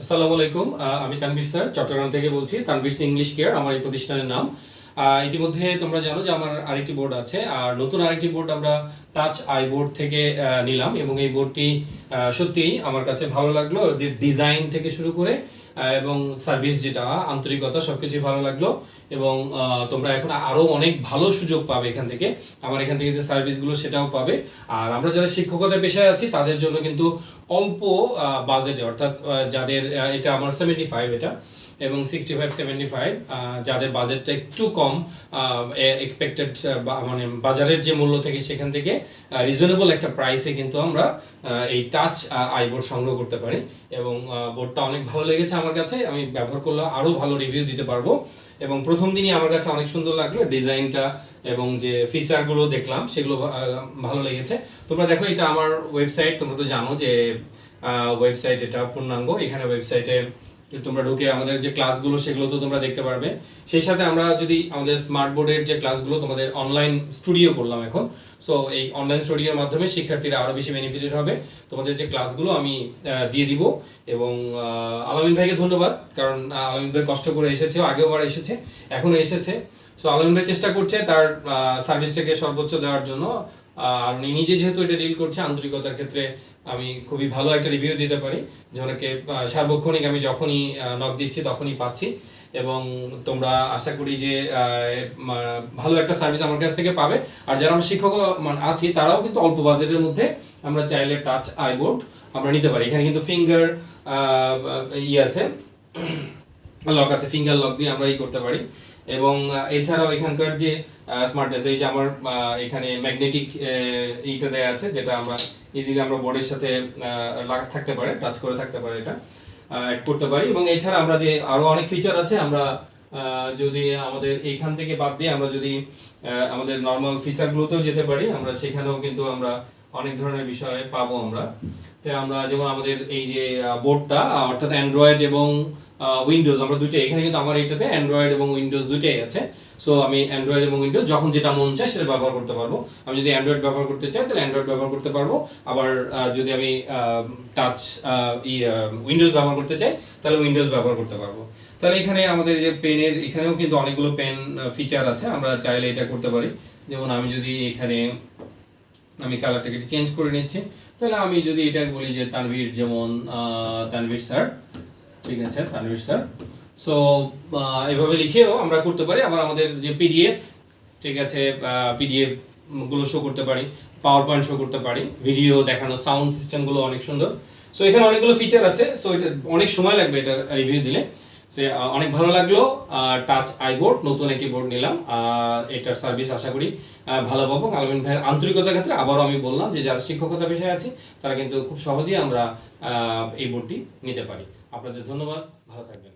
আসসালামু আলাইকুম আমি তানভীর স্যার, চট্টগ্রাম থেকে বলছি, তানভীর ইংলিশ কেয়ার, আমার এই প্রতিষ্ঠানের নাম। ইতিমধ্যে তোমরা জানো যে আমার আরেকটি বোর্ড আছে, আর নতুন আরেকটি বোর্ড আমরা টাচ আই বোর্ড থেকে নিলাম এবং এই বোর্ডটি সত্যিই আমার কাছে ভালো লাগল ডিজাইন থেকে শুরু করে এবং সার্ভিস যেটা, আন্তরিকতা সবকিছু ভালো লাগল এবং তোমরা এখন আরও অনেক ভালো সুযোগ পাবে এখান থেকে। আমার এখান থেকে যে সার্ভিসগুলো সেটাও পাবে। আর আমরা যারা শিক্ষকতা পেশায় আছি, তাদের জন্য কিন্তু অল্প বাজেটে অর্থাৎ যাদের এটা আমার সেভেন্টি ফাইভ এটা। এবং সিক্সটি ফাইভ সেভেন্টি ফাইভ যাদের বাজেটটা একটু কম এক্সপেক্টেড মানে বাজারের যে মূল্য থেকে সেখান থেকে রিজনেবল একটা প্রাইসে কিন্তু আমরা এই টাচ আইবোর্ড সংগ্রহ করতে পারি। এবং বোর্ডটা অনেক ভালো লেগেছে আমার কাছে। আমি ব্যবহার করলে আরও ভালো রিভিউ দিতে পারব। এবং প্রথম দিনই আমার কাছে অনেক সুন্দর লাগল ডিজাইনটা এবং যে ফিচারগুলো দেখলাম, সেগুলো ভালো লেগেছে। তোমরা দেখো, এটা আমার ওয়েবসাইট তোমরা তো জানো যে ওয়েবসাইট এটা পূর্ণাঙ্গ। এখানে ওয়েবসাইটে তোমরা ঢুকে আমাদের যে ক্লাসগুলো, সেগুলো তো তোমরা দেখতে পারবে। সেই সাথে আমরা যদি আমাদের স্মার্ট বোর্ডের যে ক্লাসগুলো, তোমাদের অনলাইন স্টুডিও করলাম এখন। সো এই অনলাইন স্টুডিওর মাধ্যমে শিক্ষার্থীরা আরও বেশি বেনিফিটেড হবে। তোমাদের যে ক্লাসগুলো আমি দিয়ে দিব। এবং আলামিন ভাইকে ধন্যবাদ, কারণ আলামিন ভাই কষ্ট করে এসেছে আগেওবার এসেছে এখনও এসেছে। সো আলামিন ভাই চেষ্টা করছে তার সার্ভিসটাকে সর্বোচ্চ দেওয়ার জন্য। আর উনি নিজে যেহেতু এটা ডিল করছে, আন্তরিকতার ক্ষেত্রে আমি খুবই ভালো একটা রিভিউ দিতে পারি। যে ওনাকে সার্বক্ষণিক আমি যখনই নক দিচ্ছি তখনই পাচ্ছি। এবং তোমরা আশা করি যে ভালো একটা সার্ভিস আমার কাছ থেকে পাবে। আর যারা আমরা শিক্ষক মানে আছি, তারাও কিন্তু অল্প বাজেটের মধ্যে আমরা চাইলে টাচ আইবোর্ড আমরা নিতে পারি। এখানে কিন্তু ফিঙ্গার ইয়ে আছে। লক আছে ফিঙ্গার লক দিয়ে আমরা এই করতে পারি। এবং এছাড়াও এখানকার যে স্মার্টনেস এই যে আমার এখানে ম্যাগনেটিক এইটা দেয়া আছে, যেটা আমরা ইজিলি আমরা বোর্ডের সাথে থাকতে পারে টাচ করে থাকতে পারে এটা অ্যাড করতে পারি। এবং এছাড়া আমরা যে আরও অনেক ফিচার আছে, আমরা যদি আমাদের এইখান থেকে বাদ দিয়ে আমরা যদি আমাদের নর্মাল ফিচারগুলোতেও যেতে পারি, আমরা সেখানেও কিন্তু আমরা অনেক ধরনের বিষয় পাবো আমরা। তো আমরা যেমন আমাদের এই যে বোর্ডটা অর্থাৎ অ্যান্ড্রয়েড এবং উইন্ডোজ আমরা দুটোই এখানে কিন্তু আমার এইটাতে অ্যান্ড্রয়েড এবং উইন্ডোজ দুটোই আছে। সো আমি অ্যান্ড্রয়েড এবং উইন্ডোজ যখন যেটা মন চায় সেটা ব্যবহার করতে পারব। আমি যদি অ্যান্ড্রয়েড ব্যবহার করতে চাই, তাহলে অ্যান্ড্রয়েড ব্যবহার করতে পারব। আবার যদি আমি টাচ উইন্ডোজ ব্যবহার করতে চাই, তাহলে উইন্ডোজ ব্যবহার করতে পারব। তাহলে এখানে আমাদের যে পেনের, এখানেও কিন্তু অনেকগুলো পেন ফিচার আছে। আমরা চাইলে এটা করতে পারি। যেমন আমি যদি এখানে আমি কালারটাকে চেঞ্জ করে নিচ্ছি। তাহলে আমি যদি এটা বলি যে তানভীর যেমন তানভীর স্যার ঠিক আছে, তানভীর স্যার সো এভাবে লিখেও আমরা করতে পারি, আবার আমাদের যে পিডিএফ ঠিক আছে পিডিএফগুলো শো করতে পারি পাওয়ার পয়েন্ট শো করতে পারি ভিডিও দেখানো সাউন্ড সিস্টেমগুলো অনেক সুন্দর। সো এখানে অনেকগুলো ফিচার আছে সো এটা অনেক সময় লাগবে এটা রিভিউ দিলে। অনেক ভালো লাগল। টাচ আই বোর্ড নতুন একটি বোর্ড নিলাম। এটার সার্ভিস আশা করি ভালো পাবো। আলমিন ভাইয়ের আন্তরিকতার ক্ষেত্রে আবারও আমি বললাম যে, যারা শিক্ষকতা পেশায় আছে, তারা কিন্তু খুব সহজেই আমরা এই বোর্ডটি নিতে পারি। আপনাদের ধন্যবাদ। ভালো থাকবেন।